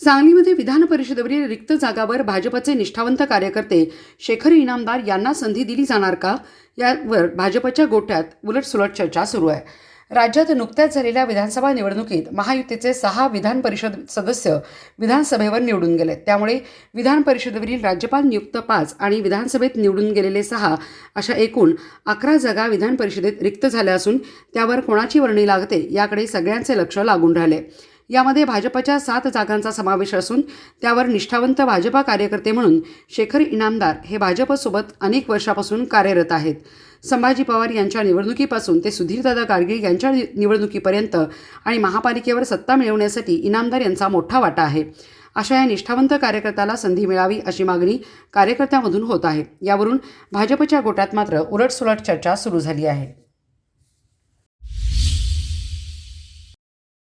सांगलीमध्ये विधान परिषदेवरील रिक्त जागावर भाजपचे निष्ठावंत कार्यकर्ते शेखर इनामदार यांना संधी दिली जाणार का? यावर भाजपच्या गोट्यात उलटसुलट चर्चा सुरू आहे. राज्यात नुकत्याच झालेल्या विधानसभा निवडणुकीत महायुतीचे सहा विधान परिषद सदस्य विधानसभेवर निवडून गेले त्यामुळे विधान परिषदेवरील राज्यपाल नियुक्त पाच आणि विधानसभेत निवडून गेलेले सहा अशा एकूण अकरा जागा विधान परिषदेत रिक्त झाल्या असून त्यावर कोणाची वर्णी लागते याकडे सगळ्यांचे लक्ष लागून राहिले. यामध्ये भाजपच्या सात जागांचा समावेश असून त्यावर निष्ठावंत भाजपा कार्यकर्ते म्हणून शेखर इनामदार हे भाजपसोबत अनेक वर्षापासून कार्यरत आहेत. संभाजी पवार यांच्या निवडणुकीपासून ते सुधीरदादा गाडगीळ यांच्या नि- निवडणुकीपर्यंत आणि महापालिकेवर सत्ता मिळवण्यासाठी इनामदार यांचा मोठा वाटा आहे. अशा या निष्ठावंत कार्यकर्त्याला संधी मिळावी अशी मागणी कार्यकर्त्यामधून होत आहे. यावरून भाजपच्या गोट्यात मात्र उलटसुलट चर्चा सुरू झाली आहे.